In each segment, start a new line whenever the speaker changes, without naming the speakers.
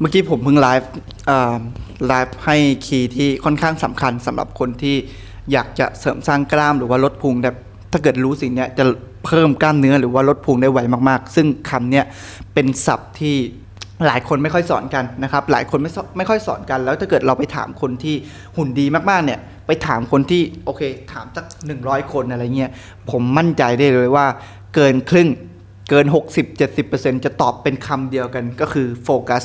เมื่อกี้ผมเพิ่งไลฟ์ไลฟ์ให้คีย์ที่ค่อนข้างสำคัญสำหรับคนที่อยากจะเสริมสร้างกล้ามหรือว่าลดพุงแต่ถ้าเกิดรู้สิ่งนี้จะเพิ่มกล้ามเนื้อหรือว่าลดพุงได้ไวมากๆ ซึ่งคำเนี้ยเป็นศัพท์ที่หลายคนไม่ค่อยสอนกันนะครับ หลายคนไม่ไม่ค่อยสอนกัน แล้วถ้าเกิดเราไปถามคนที่หุ่นดีมากๆเนี่ย ไปถามคนที่โอเค ถามสัก100 คนอะไรเงี้ยผมมั่นใจได้เลยว่าเกินครึ่ง เกิน 60-70%จะตอบเป็นคำเดียวกันก็คือโฟกัส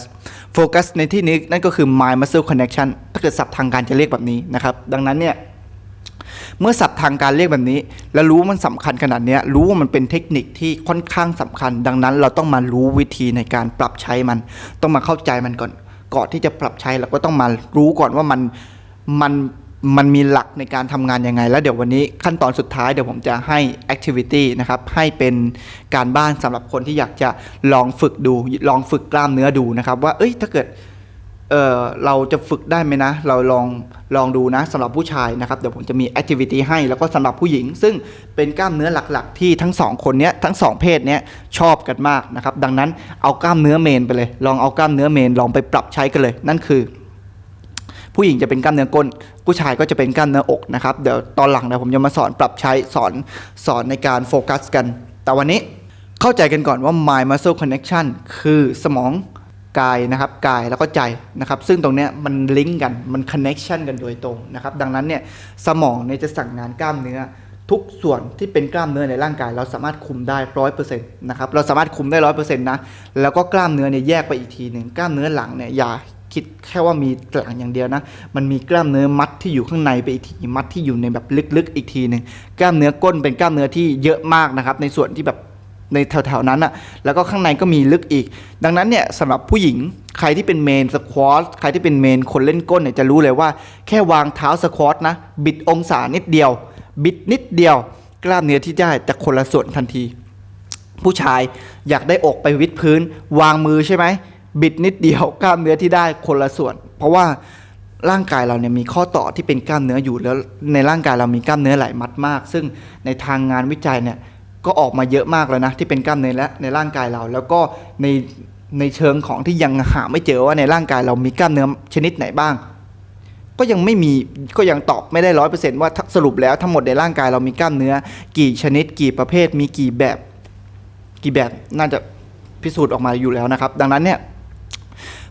โฟกัสในที่นี้นั่นก็คือ mind muscle connection ถ้าเกิดศัพท์ทางการจะเรียกแบบนี้นะครับ ดังนั้นเนี่ย เมื่อศัพท์ทางการเรียกแบบนี้ แล้วรู้ว่ามันสำคัญขนาดนี้รู้ว่ามันเป็นเทคนิคที่ค่อนข้างสำคัญ ดังนั้นเราต้องมารู้วิธีในการปรับใช้มัน ต้องมาเข้าใจมันก่อนก่อนที่จะปรับใช้เราก็ต้องมารู้ก่อนว่ามันมัน มันมีหลักในการทำงานยังไง แล้วเดี๋ยววันนี้ขั้นตอนสุดท้ายเดี๋ยวผมจะให้ activity นะครับ ให้เป็นการบ้านสำหรับคนที่อยากจะลองฝึกดู ลองฝึกกล้ามเนื้อดูนะครับ ว่าเอ้ยถ้าเกิดเออเราจะฝึกได้ไหมนะ เราลองลองดูนะสำหรับผู้ชายนะครับ เดี๋ยวผมจะมีแอคทิวิตี้ให้แล้วก็สำหรับผู้หญิง ซึ่งเป็นกล้ามเนื้อหลักๆ ที่ทั้งสองคนเนี้ยทั้งสองเพศเนี้ยชอบกันมากนะครับ ดังนั้นเอากล้ามเนื้อเมนไปเลย ลองเอากล้ามเนื้อเมนลองไปปรับใช้กันเลย นั่นคือ ผู้หญิงจะเป็นกล้ามเนื้อก้น ผู้ชายก็จะเป็นกล้ามเนื้ออกนะครับ เดี๋ยวตอนหลังเดี๋ยวผมจะมาสอนปรับใช้สอนสอนในการโฟกัสกัน แต่วันนี้เข้าใจกันก่อนว่า mind muscle connection คือสมองกายนะครับกายแล้วก็ใจนะครับ ซึ่งตรงเนี้ยมันลิงก์กันมัน connection กันโดยตรงนะครับ ดังนั้นเนี่ยสมองเนี่ยจะสั่งงานกล้ามเนื้อ ทุกส่วนที่เป็นกล้ามเนื้อในร่างกาย เราสามารถคุมได้ร้อยเปอร์เซ็นต์นะครับเราสามารถคุมได้ร้อยเปอร์เซ็นต์นะแล้วก็กล้ามเนื้อเนี่ยแยกไปอีกทีหนึ่งกล้ามเนื้อหลังเนี่ยอย่า คิดแค่ว่ามีหลังอย่างเดียวนะ มันมีกล้ามเนื้อมัดที่อยู่ข้างในไปอีกที มัดที่อยู่ในแบบลึกๆอีกทีหนึ่งกล้ามเนื้อก้นเป็นกล้ามเนื้อที่เยอะมากนะครับ ในส่วนที่แบบในแถวๆนั้นอะแล้วก็ข้างในก็มีลึกอีก ดังนั้นเนี่ยสำหรับผู้หญิงใครที่เป็นเมนสควอตใครที่เป็นเมนคนเล่นก้นเนี่ยจะรู้เลยว่า แค่วางเท้าสควอตนะ บิดองศานิดเดียว บิดนิดเดียว กล้ามเนื้อที่ได้จะคนละส่วนทันที ผู้ชายอยากได้อกไปวิดพื้น วางมือใช่ไหม บิดนิดเดียวกล้ามเนื้อที่ได้คนละส่วน เพราะว่าร่างกายเราเนี่ยมีข้อต่อที่เป็นกล้ามเนื้ออยู่แล้วในร่างกายเรามีกล้ามเนื้อหลายมัดมาก ซึ่งในทางงานวิจัยเนี่ยก็ออกมาเยอะมากแล้วนะที่เป็นกล้ามเนื้อและในร่างกายเรา แล้วก็ในในเชิงของที่ยังหาไม่เจอว่าในร่างกายเรามีกล้ามเนื้อชนิดไหนบ้าง ก็ยังไม่มีก็ยังตอบไม่ได้ร้อยเปอร์เซนต์ว่าสรุปแล้วทั้งหมดในร่างกายเรามีกล้ามเนื้อ กี่ชนิด กี่ประเภท มีกี่แบบ กี่แบบน่าจะพิสูจน์ออกมาอยู่แล้วนะครับ ดังนั้นเนี่ย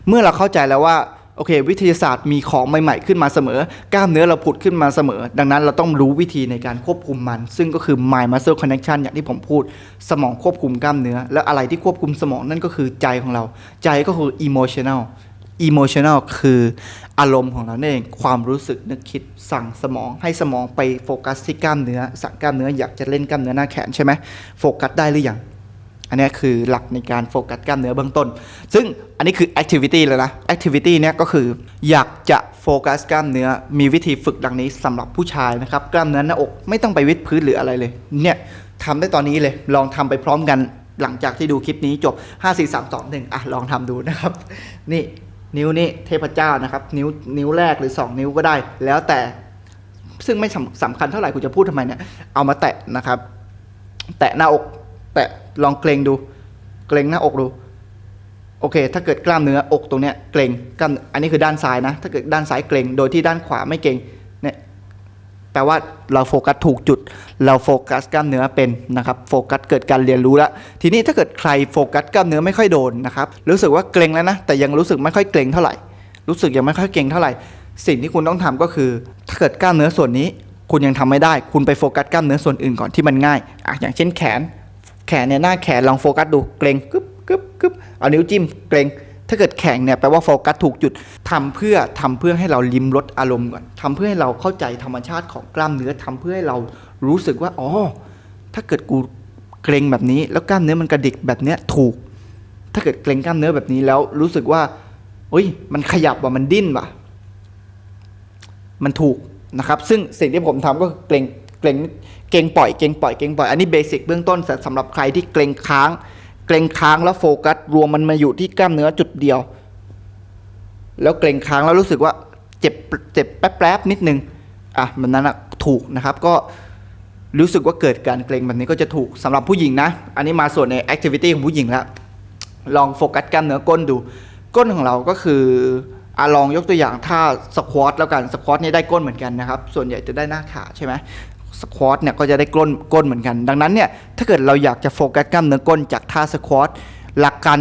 เมื่อเราเข้าใจแล้วว่าโอเค วิทยาศาสตร์มีของใหม่ ๆ ขึ้นมาเสมอ กล้ามเนื้อเราผุดขึ้นมาเสมอ ดังนั้นเราต้องรู้วิธีในการควบคุมมัน ซึ่งก็คือ mind muscle connection อย่างที่ผมพูด สมองควบคุมกล้ามเนื้อ แล้วอะไรที่ควบคุมสมองนั่นก็คือใจของเรา ใจก็คือ emotional emotional คืออารมณ์ของเรานั่นเองความรู้สึกนึกคิดสั่งสมองให้สมองไปโฟกัสที่กล้ามเนื้อสั่งกล้ามเนื้ออยากจะเล่นกล้ามเนื้อหน้าแขนใช่ไหมโฟกัสได้หรือยัง อันนี้คือหลักในการโฟกัสกล้ามเนื้อเบื้องต้น ซึ่งอันนี้คือ activity เลยนะ activity เนี่ยก็คืออยากจะโฟกัสกล้ามเนื้อ มีวิธีฝึกดังนี้สำหรับผู้ชายนะครับ กล้ามเนื้อหน้าอกไม่ต้องไปวิดพื้นหรืออะไรเลย เนี่ยทำได้ตอนนี้เลย ลองทำไปพร้อมกันหลังจากที่ดูคลิปนี้จบ 5 4 3 2 1อะลองทำดูนะครับ นี่นิ้วนี่เทพเจ้านะครับ นิ้วนิ้วแรกหรือ 2 นิ้วก็ได้ แล้วแต่ซึ่งไม่สำสำคัญเท่าไหร่คุณจะพูดทำไมเนี่ย เอามาแตะนะครับ แตะหน้าอก แตะลองเกรงดู เกรงหน้าอกดู โอเค ถ้าเกิดกล้ามเนื้ออกตรงเนี้ยเกรงกล้ามอันนี้คือด้านซ้ายนะ ถ้าเกิดด้านซ้ายเกรงโดยที่ด้านขวาไม่เกรงเนี่ยแปลว่าเราโฟกัสถูกจุด เราโฟกัสกล้ามเนื้อเป็นนะครับ โฟกัสเกิดการเรียนรู้แล้ว ทีนี้ถ้าเกิดใครโฟกัสกล้ามเนื้อไม่ค่อยโดนนะครับ รู้สึกว่าเกรงแล้วนะ แต่ยังรู้สึกไม่ค่อยเกรงเท่าไหร่ รู้สึกยังไม่ค่อยเกรงเท่าไหร่ สิ่งที่คุณต้องทำก็คือ ถ้าเกิดกล้ามเนื้อส่วนนี้ คุณยังทำไม่ได้ คุณไปโฟกัสกล้ามเนื้อส่วนอื่นก่อนที่มันง่ายอะอย่างเช่นแขน แขนเนี่ยหน้าแขนลองโฟกัสดูเกรงกึ๊บกึ๊บกึ๊บเอานิ้วจิ้มเกรงถ้าเกิดแข็งเนี่ยแปลว่าโฟกัสถูกจุดทำเพื่อทำเพื่อให้เราลิมลดอารมณ์ก่อนทำเพื่อให้เราเข้าใจธรรมชาติของกล้ามเนื้อทำเพื่อให้เรารู้สึกว่าอ๋อถ้าเกิดกูเกรงแบบนี้ แล้วกล้ามเนื้อมันกระดิกแบบเนี้ยถูก ถ้าเกิดเกรงกล้ามเนื้อแบบนี้แล้วรู้สึกว่าอุ้ยมันขยับว่ะมันดิ้นว่ะ มันถูกนะครับ ซึ่งสิ่งที่ผมทำก็คือเกรง เกรงเกรงปล่อยเกรงปล่อยเกรงปล่อยอันนี้เบสิกเบื้องต้นสำหรับใครที่เกรงค้าง เกรงค้างแล้วโฟกัสรวมมันมาอยู่ที่กล้ามเนื้อจุดเดียว แล้วเกรงค้างแล้วรู้สึกว่าเจ็บเจ็บแป๊บๆนิดนึงอะมันนั้นอะถูกนะครับก็รู้สึกว่าเกิดการเกรงแบบนี้ก็จะถูกสำหรับผู้หญิงนะ อันนี้มาส่วนในแอคทิวิตี้ของผู้หญิงแล้ว ลองโฟกัสกล้ามเนื้อก้นดู ก้นของเราก็คืออะลองยกตัวอย่างท่าสควอตแล้วกันสควอตเนี่ยได้ก้นเหมือนกันนะครับ ส่วนใหญ่จะได้หน้าขาใช่ไหม สควอตเนี่ยก็จะได้ก้นก้นเหมือนกัน ดังนั้นเนี่ยถ้าเกิดเราอยากจะโฟกัสกล้ามเนื้อก้นจากท่าสควอตหลักการ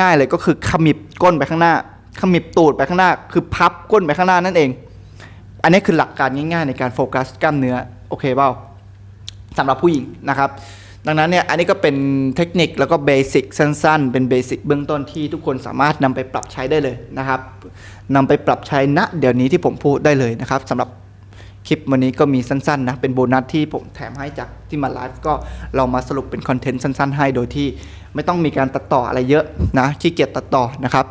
ง่ายๆเลยก็คือขมิบก้นไปข้างหน้า ขมิบตูดไปข้างหน้า คือพับก้นไปข้างหน้านั่นเอง อันนี้คือหลักการง่ายๆ ในการโฟกัสกล้ามเนื้อโอเคเปล่าสำหรับผู้หญิงนะครับดังนั้นเนี่ยอันนี้ก็เป็นเทคนิคแล้วก็เบสิกสั้นๆ เป็นเบสิกเบื้องต้นที่ทุกคนสามารถนำไปปรับใช้ได้เลยนะครับนำไปปรับใช้ณเดี๋ยวนี้ที่ผมพูดได้เลยนะครับสำหรับ คลิปวันนี้ก็มีสั้นๆนะเป็นโบนัสที่ผมแถมให้จากที่มาไลฟ์ก็เรามาสรุปเป็นคอนเทนต์สั้นๆ ให้โดยที่ไม่ต้องมีการตัดต่ออะไรเยอะนะขี้เกียจตัดต่อนะครับ